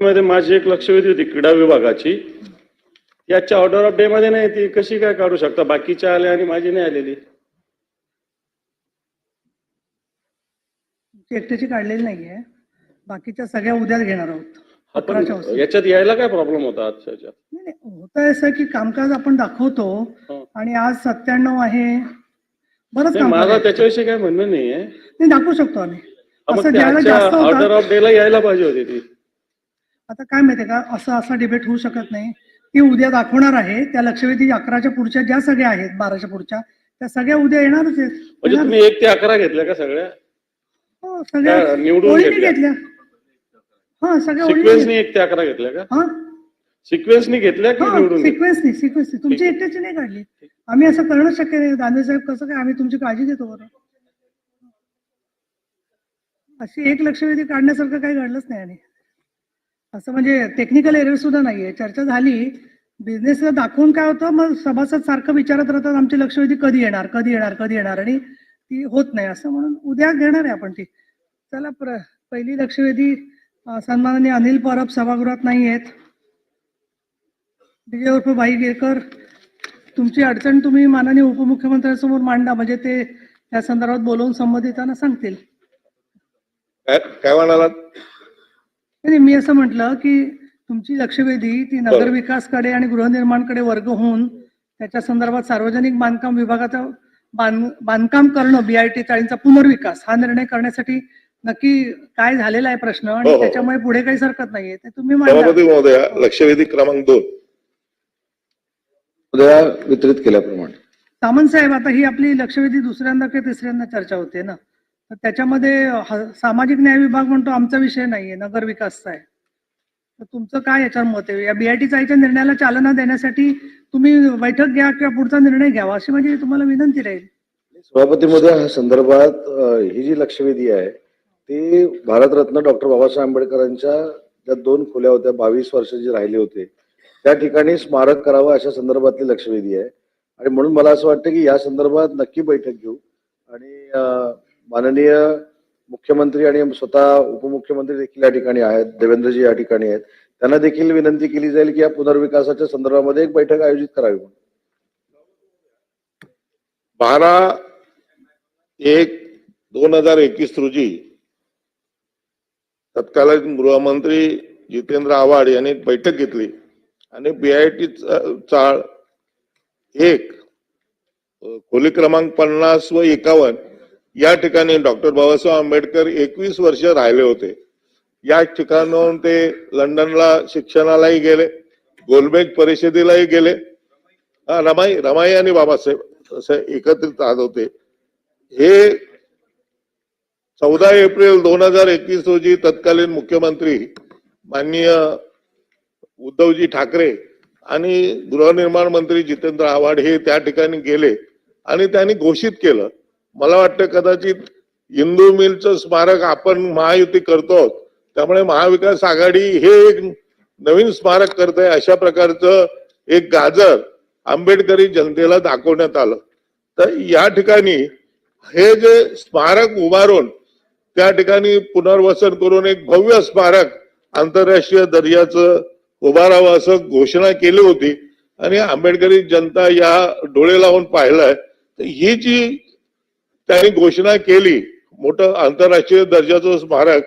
मध्ये माझी एक लक्षवेधी होती क्रीडा विभागाची. याच्या ऑर्डर ऑफ डे मध्ये नाही ती कशी काय काढू शकता? बाकीच्या आल्या आणि माझी नाही आलेली. एकट्याची काढलेली नाहीये. बाकीच्या सगळ्या उद्याच घेणार आहोत. अकराच्या आपण वाजता. याच्यात यायला काय प्रॉब्लेम होता आजच्या याच्यात? नाही, नाही, होतं असं की कामकाज आपण दाखवतो हं. आणि आज सत्त्याण्णव आहे. बरंच नाही, माझा त्याच्याविषयी काय म्हणणं नाहीये. नाही दाखवू शकतो आम्ही. असं ज्याला जास्त ऑर्डर होतं ऑफ डे ला यायला पाहिजे होती ती. आता काय माहितीये का असं असा डिबेट होऊ शकत नाही. ती उद्या दाखवणार आहे त्या लक्षवेधी अकराच्या पुढच्या ज्या सगळ्या आहेत बाराच्या पुढच्या त्या सगळ्या उद्या येणारच आहेत. म्हणजे येणार. तुम्ही एक ते अकरा घेतल्या का सगळ्या? हो, सगळ्या त्या निवडून ओळीने घेतल्या? घेतल्या. हा सगळ्या ओळीने सिक्वेन्सनी एक ते अकरा घेतल्या का? हा? सिक्वेन्सनी घेतल्या की निवडून घेतल्या? सिक्वेन्सनी सिक्वेन्सनी तुमची ठीक आहे. एकट्याची नाही काढली. आम्ही असं करणं शक्य नाही. दानवे साहेब कसं काय आम्ही तुमची काळजी घेतो बरं. अशी एक लक्षवेधी काढण्यासारखं काही घडलंच नाही आणि. असं म्हणजे टेक्निकल एरर सुद्धा नाहीये. चर्चा झाली. बिझनेसला दाखवून काय होतं? मग सभासद सारखं विचारत राहतात आमची लक्षवेधी कधी येणार? कधी येणार? कधी येणार? आणि ती होत नाही. असं म्हणून उद्या घेणार आहे आपण ती. चला प्र पहिली लक्षवेधी सन्माननीय अनिल परब सभागृहात नाही आहेत विजय उर्फ भाई गेकर तुमची अडचण तुम्ही माननीय उपमुख्यमंत्र्यांसमोर मांडा. म्हणजे ते त्या संदर्भात बोलवून संबंधितांना सांगतील. काय काय म्हणालात? नाही मी असं म्हटलं की तुमची लक्षवेधी ती नगर विकासकडे आणि गृहनिर्माणकडे वर्ग होऊन त्याच्या संदर्भात सार्वजनिक बांधकाम विभागाचा बांध बांधकाम करणं बीआयटी चाळींचा पुनर्विकास हा निर्णय करण्यासाठी नक्की काय झालेला आहे प्रश्न हो, आणि हो. त्याच्यामुळे पुढे काही सरकत नाहीये. ते तुम्ही महोदया लक्षवेधी क्रमांक दोन. उद्या वितरित केल्याप्रमाणे. सामंत साहेब आता ही आपली लक्षवेधी दुसऱ्यांदा किंवा तिसऱ्यांदा चर्चा होते ना? तर त्याच्यामध्ये सामाजिक न्याय विभाग म्हणतो आमचा विषय नाहीये नगर विकासचा आहे. तर तुमचं काय याच्यावर मत आहे? या बीआयटी चाळीच्या निर्णयाला चालना देण्यासाठी तुम्ही बैठक घ्या किंवा पुढचा निर्णय घ्यावा अशी माझी तुम्हाला विनंती राहील. सभापती मध्ये संदर्भात ही जी लक्षवेधी आहे ती भारतरत्न डॉक्टर बाबासाहेब आंबेडकरांच्या ज्या दोन खोल्या होत्या बावीस वर्ष जे राहिले होते त्या ठिकाणी स्मारक करावं अशा संदर्भातली लक्षवेधी आहे. आणि म्हणून मला असं वाटतं की या संदर्भात नक्की बैठक घेऊ. आणि माननीय मुख्यमंत्री आणि स्वतः उपमुख्यमंत्री देखील या ठिकाणी आहेत देवेंद्रजी या ठिकाणी आहेत त्यांना देखील विनंती केली जाईल की या पुनर्विकासाच्या संदर्भामध्ये एक बैठक आयोजित करावी म्हणून. बारा एक दोन हजार एकवीस रोजी तत्कालीन गृहमंत्री जितेंद्र आव्हाड यांनी एक बैठक घेतली आणि बीआयटी चाळ एक खोली क्रमांक पन्नास व एकावन्न या ठिकाणी डॉक्टर बाबासाहेब आंबेडकर एकवीस वर्ष राहिले होते. या ठिकाणाहून ते लंडनला शिक्षणालाही गेले गोलबेग परिषदेलाही गेले. रमाई रमाई आणि बाबासाहेब असे एकत्रित राहत होते. हे चौदा एप्रिल दोन हजार एकवीस रोजी तत्कालीन मुख्यमंत्री माननीय उद्धवजी ठाकरे आणि गृहनिर्माण मंत्री जितेंद्र आव्हाड हे त्या ठिकाणी गेले आणि त्यांनी घोषित केलं मला वाटतं कदाचित इंदू मिलचं स्मारक आपण महायुती करतो त्यामुळे महाविकास आघाडी हे एक नवीन स्मारक करत आहे अशा प्रकारचं एक गाजर आंबेडकरी जनतेला दाखवण्यात आलं. तर या ठिकाणी हे जे स्मारक उभारून त्या ठिकाणी पुनर्वसन करून एक भव्य स्मारक आंतरराष्ट्रीय दर्जाचं उभारावं असं घोषणा केली होती. आणि आंबेडकरी जनता या डोळे लावून पाहिलंय. तर ही जी त्यांनी घोषणा केली. मोठं आंतरराष्ट्रीय दर्जाचं स्मारक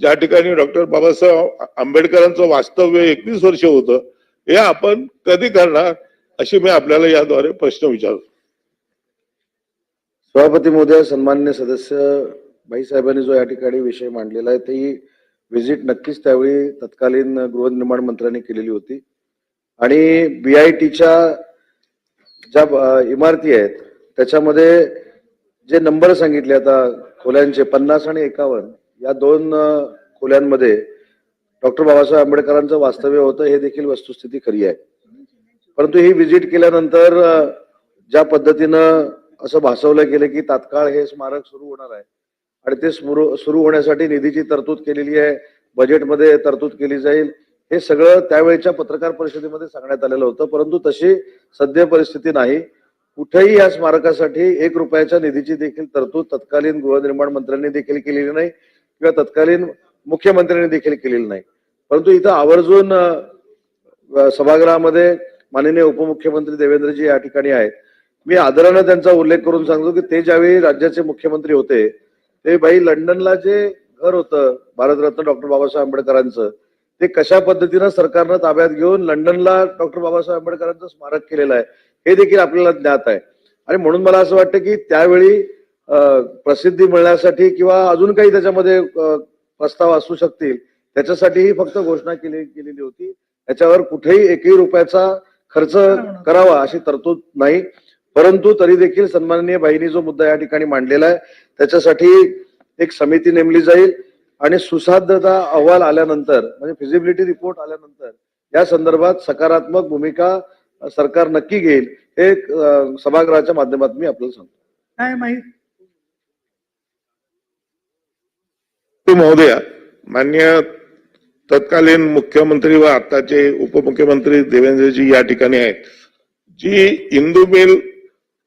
ज्या ठिकाणी डॉक्टर बाबासाहेब आंबेडकरांचं वास्तव्य एकवीस वर्ष होतं हे आपण कधी करणार अशी मी आपल्याला याद्वारे प्रश्न विचारतो. सभापती महोदय सन्मान्य सदस्य भाईसाहेबांनी जो या ठिकाणी विषय मांडलेला आहे ती व्हिजिट नक्कीच त्यावेळी तत्कालीन गृहनिर्माण मंत्र्यांनी केलेली होती. आणि बीआयटीच्या ज्या इमारती आहेत त्याच्यामध्ये जे नंबर सांगितले आता खोल्यांचे पन्नास आणि एकावन्न या दोन खोल्यांमध्ये डॉक्टर बाबासाहेब आंबेडकरांचं वास्तव्य होतं हे देखील वस्तुस्थिती खरी आहे. परंतु ही व्हिजिट केल्यानंतर ज्या पद्धतीनं असं भासवलं गेलं की तात्काळ हे स्मारक सुरू होणार आहे आणि ते सुरू होण्यासाठी निधीची तरतूद केलेली आहे बजेटमध्ये तरतूद केली जाईल हे सगळं त्यावेळेच्या पत्रकार परिषदेमध्ये सांगण्यात आलेलं होतं. परंतु तशी सद्य परिस्थिती नाही. कुठेही या स्मारकासाठी एक रुपयाच्या निधीची देखील तरतूद तत्कालीन गृहनिर्माण मंत्र्यांनी देखील केलेली नाही किंवा तत्कालीन मुख्यमंत्र्यांनी देखील केलेली नाही. परंतु इथं आवर्जून सभागृहामध्ये माननीय उपमुख्यमंत्री देवेंद्रजी या ठिकाणी आहेत. मी आदरानं त्यांचा उल्लेख करून सांगतो की ते ज्यावेळी राज्याचे मुख्यमंत्री होते ते बाई लंडनला जे घर होतं भारतरत्न डॉक्टर बाबासाहेब आंबेडकरांचं ते कशा पद्धतीनं सरकारनं ताब्यात घेऊन लंडनला डॉक्टर बाबासाहेब आंबेडकरांचं स्मारक केलेलं आहे हे देखील आपल्याला ज्ञात आहे. आणि म्हणून मला असं वाटतं की त्यावेळी प्रसिद्धी मिळण्यासाठी किंवा अजून काही त्याच्यामध्ये प्रस्ताव असू शकतील त्याच्यासाठीही फक्त घोषणा केली गेलेली होती. त्याच्यावर कुठेही एकही रुपयाचा खर्च करावा अशी तरतूद नाही. परंतु तरी देखील सन्माननीय बाईंनी जो मुद्दा या ठिकाणी मांडलेला आहे त्याच्यासाठी एक समिती नेमली जाईल. आणि सुसाध्यता अहवाल आल्यानंतर म्हणजे फिजिबिलिटी रिपोर्ट आल्यानंतर या संदर्भात सकारात्मक भूमिका सरकार नक्की घेईल हे सभागृहाच्या माध्यमातून मी आपल्याला सांगतो. काय माहीत? महोदया मान्य तत्कालीन मुख्यमंत्री व आताचे उपमुख्यमंत्री देवेंद्रजी या ठिकाणी आहेत. जी इंदू मिल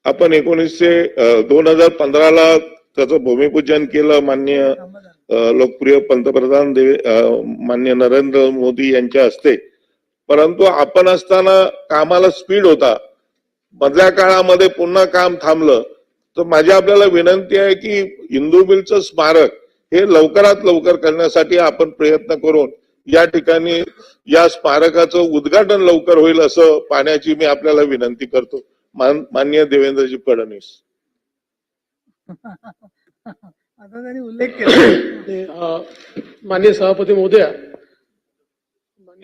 आपण एकोणीसशे दोन हजार पंधराला त्याचं भूमिपूजन केलं मान्य लोकप्रिय पंतप्रधान देवे मान्य नरेंद्र मोदी यांच्या हस्ते. परंतु आपण असताना कामाला स्पीड होता. मधल्या काळामध्ये पुन्हा काम थांबलं. तर माझी आपल्याला विनंती आहे की इंदू मिलचं स्मारक हे लवकरात लवकर करण्यासाठी आपण प्रयत्न करून या ठिकाणी या स्मारकाचं उद्घाटन लवकर होईल असं पाहण्याची मी आपल्याला विनंती करतो. मान- माननीय देवेंद्रजी फडणवीस. आता त्यांनी उल्लेख केला. माननीय सभापती महोदया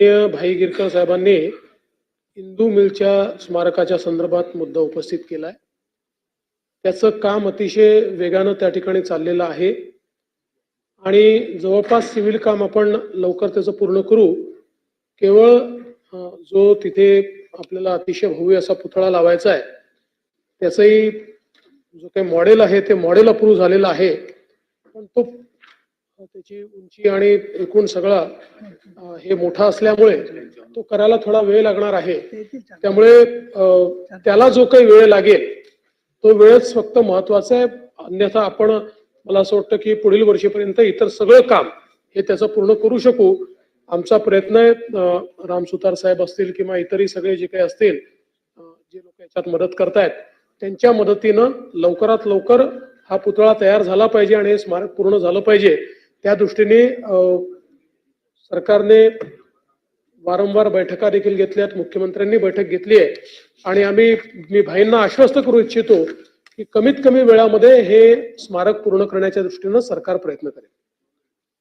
माननीय भाई गिरकर साहेबांनी हिंदू मिलच्या स्मारकाच्या संदर्भात मुद्दा उपस्थित केलाय. त्याचं काम अतिशय वेगानं त्या ठिकाणी चाललेलं आहे. आणि जवळपास सिव्हिल काम आपण लवकर त्याचं पूर्ण करू. केवळ जो तिथे आपल्याला अतिशय भव्य असा पुतळा लावायचा आहे त्याचंही जो काही मॉडेल आहे ते मॉडेल अप्रूव्ह झालेलं आहे. पण तो त्याची उंची आणि एकूण सगळा हे मोठा असल्यामुळे तो करायला थोडा वेळ लागणार आहे. त्यामुळे त्याला जो काही वेळ लागेल तो वेळच फक्त महत्त्वाचा आहे. अन्यथा आपण मला असं वाटतं की पुढील वर्षीपर्यंत इतर सगळं काम हे त्याचं पूर्ण करू शकू. आमचा प्रयत्न आहे राम सुतार साहेब असतील किंवा इतरही सगळे जे काही असतील जे लोक याच्यात मदत करतायत त्यांच्या मदतीनं लवकरात लवकर हा पुतळा तयार झाला पाहिजे आणि हे स्मारक पूर्ण झालं पाहिजे. त्या दृष्टीने सरकारने वारंवार बैठका देखील घेतल्यात मुख्यमंत्र्यांनी बैठक घेतली आहे. आणि आम्ही मी भाईंना आश्वस्त करू इच्छितो की कमीत कमी वेळामध्ये हे स्मारक पूर्ण करण्याच्या दृष्टीनं सरकार प्रयत्न करेल.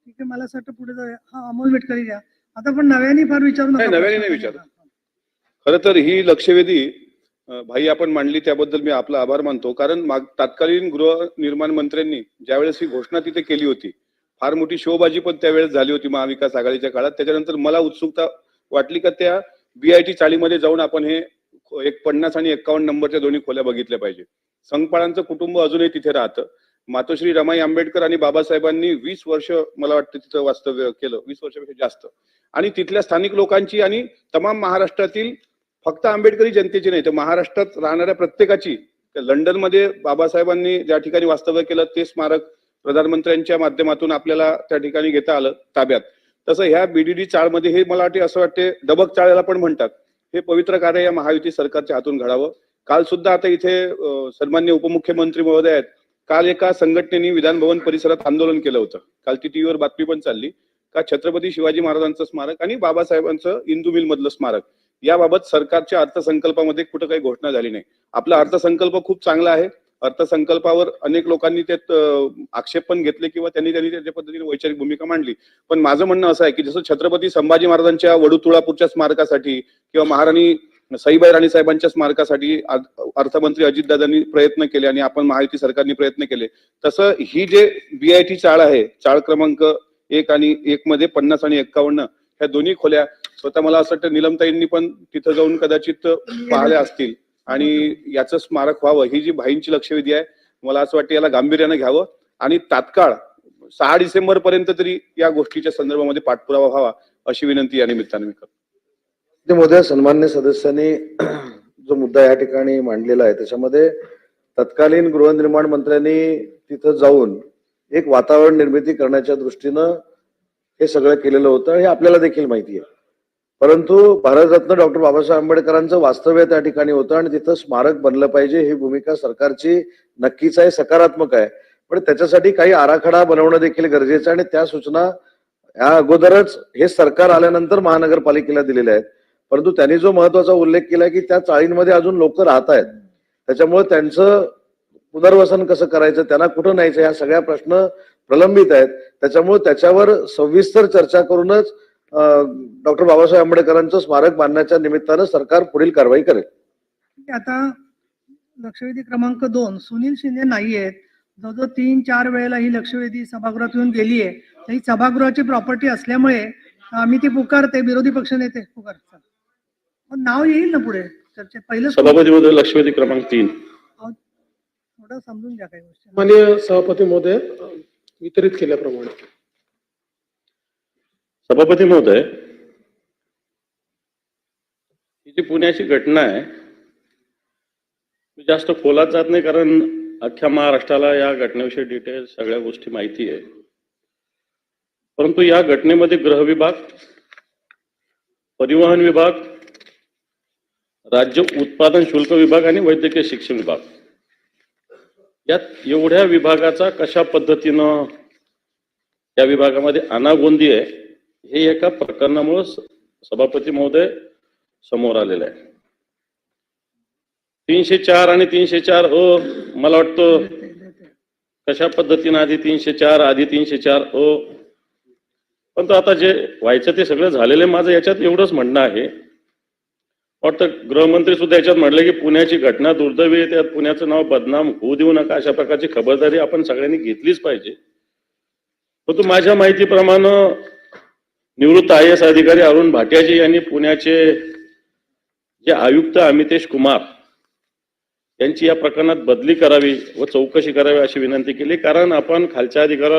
ठीक आहे मला असं वाटतं पुढे जाऊया. हा अमोल मेटकरी घ्या आता पण नव्याने फार विचारू नका. नाही, नव्याने नाही विचारत. खरं तर ही लक्षवेधी अं, भाई आपण मांडली त्याबद्दल मी आपला आभार मानतो. कारण माग तत्कालीन गृहनिर्माण मंत्र्यांनी ज्यावेळेस ही घोषणा तिथे केली होती फार मोठी शोबाजी पण त्यावेळेस झाली होती महाविकास आघाडीच्या काळात. त्याच्यानंतर मला उत्सुकता वाटली का त्या बीआयटी चाळीमध्ये जाऊन आपण हे एक पन्नास आणि एक्कावन्न नंबरच्या दोन्ही खोल्या बघितल्या पाहिजे. संगपाळांचं कुटुंब अजूनही तिथे राहतं. मातोश्री रमाई आंबेडकर आणि बाबासाहेबांनी वीस वर्ष मला वाटतं तिथं वास्तव्य केलं. वीस वर्षापेक्षा जास्त. आणि तिथल्या स्थानिक लोकांची आणि तमाम महाराष्ट्रातील फक्त आंबेडकरी जनतेची नाही तर महाराष्ट्रात राहणाऱ्या प्रत्येकाची लंडनमध्ये बाबासाहेबांनी ज्या ठिकाणी वास्तव्य केलं ते स्मारक प्रधानमंत्र्यांच्या माध्यमातून आपल्याला त्या ठिकाणी घेता आलं ताब्यात. तसं ह्या बीडीडी चाळमध्ये हे मला वाटते असं वाटते डबक चाळ्याला पण म्हणतात. हे पवित्र कार्य या महायुती सरकारच्या हातून घडावं. काल सुद्धा आता इथे सन्मान्य उपमुख्यमंत्री महोदय आहेत. काल एका संघटनेने विधान भवन परिसरात आंदोलन केलं होतं. काल ती टीव्हीवर बातमी पण चालली. का छत्रपती शिवाजी महाराजांचं स्मारक आणि बाबासाहेबांचं इंदू मिल मधलं स्मारक. याबाबत सरकारच्या अर्थसंकल्पामध्ये कुठं काही घोषणा झाली नाही. आपला अर्थसंकल्प खूप चांगला आहे. अर्थसंकल्पावर अनेक लोकांनी त्यात आक्षेप पण घेतले किंवा त्यांनी त्यांनी त्याच्या पद्धतीने वैचारिक भूमिका मांडली. पण माझं म्हणणं असं आहे की जसं छत्रपती संभाजी महाराजांच्या वडुतुळापूरच्या स्मारकासाठी किंवा महाराणी सईबाई राणी साहेबांच्या स्मारकासाठी अर्थमंत्री अजितदादांनी प्रयत्न केले आणि आपण महायुती सरकारने प्रयत्न केले तसं ही जे बीआयटी चाळ आहे चाळ क्रमांक एक आणि एक मध्ये पन्नास आणि एक्कावन्न ह्या दोन्ही खोल्या स्वतः मला असं वाटतं निलमताईंनी पण तिथं जाऊन कदाचित पाहिल्या असतील. आणि याचं स्मारक व्हावं ही जी भाईंची लक्षवेधी आहे मला असं वाटतं याला गांभीर्यानं घ्यावं. आणि तात्काळ सहा डिसेंबर पर्यंत तरी या गोष्टीच्या संदर्भामध्ये पाठपुरावा व्हावा अशी विनंती या निमित्ताने मी करतो. मोदय सन्मान्य सदस्यांनी जो मुद्दा या ठिकाणी मांडलेला आहे त्याच्यामध्ये तत्कालीन गृहनिर्माण मंत्र्यांनी तिथं जाऊन एक वातावरण निर्मिती करण्याच्या दृष्टीनं हे सगळं केलेलं होतं हे आपल्याला देखील माहिती आहे. परंतु भारतरत्न डॉक्टर बाबासाहेब आंबेडकरांचं वास्तव्य त्या ठिकाणी होतं आणि तिथं स्मारक बनलं पाहिजे ही भूमिका सरकारची नक्कीच आहे सकारात्मक आहे. पण त्याच्यासाठी काही आराखडा बनवणं देखील गरजेचं आणि त्या सूचना या अगोदरच हे सरकार आल्यानंतर महानगरपालिकेला दिलेल्या आहेत. परंतु त्यांनी जो महत्त्वाचा उल्लेख केला की त्या चाळींमध्ये अजून लोक राहत आहेत. त्याच्यामुळे त्यांचं पुनर्वसन कसं करायचं त्यांना कुठं न्यायचं या सगळ्या प्रश्न प्रलंबित आहेत. त्याच्यामुळे त्याच्यावर सविस्तर चर्चा करूनच डॉक्टर बाबासाहेब आंबेडकरांचं स्मारक बांधण्याच्या निमित्तानं सरकार पुढील कारवाई करेल. आता लक्षवेधी क्रमांक दोन सुनील शिंदे नाही आहेत. जवळजवळ तीन चार वेळेला ही लक्षवेधी सभागृहात येऊन गेली आहे. तर ही सभागृहाची प्रॉपर्टी असल्यामुळे आम्ही ती पुकारते विरोधी पक्ष नेते पुकारतात पण नाव येईल ना पुढे? चर्चेत पहिलं सभापती महोदय लक्षवेधी क्रमांक तीन. थोडं समजून घ्या काही गोष्टी. माननीय सभापती महोदय वितरित केल्याप्रमाणे. सभापती महोदय ही जी पुण्याची घटना आहे मी जास्त खोलात जात नाही कारण अख्ख्या महाराष्ट्राला या घटनेविषयी डिटेल सगळ्या गोष्टी माहिती आहे. परंतु या घटनेमध्ये गृह विभाग परिवहन विभाग राज्य उत्पादन शुल्क विभाग आणि वैद्यकीय शिक्षण विभाग. यात एवढ्या विभागाचा कशा पद्धतीनं या विभागामध्ये अनागोंदी आहे हे एका प्रकरणामुळे सभापती महोदय समोर आलेलं आहे तीनशे चार आणि तीनशे चार हो मला वाटतं कशा पद्धतीनं आधी तीनशे चार आधी तीनशे चार हो पण आता जे व्हायचं ते सगळं झालेलं आहे. माझं याच्यात एवढंच म्हणणं आहे. वाटतं गृहमंत्री सुद्धा याच्यात म्हटलं की पुण्याची घटना दुर्दैवी आहे. त्यात पुण्याचं नाव बदनाम होऊ देऊ नका. अशा प्रकारची खबरदारी आपण सगळ्यांनी घेतलीच पाहिजे. परंतु माझ्या माहितीप्रमाणे निवृत्त आय एस अधिकारी अरुण भाटियाजी यांनी पुण्याचे जे आयुक्त अमितेश कुमार यांची या प्रकरणात बदली करावी व चौकशी करावी अशी विनंती केली. कारण आपण खालच्या अधिकाऱ्याला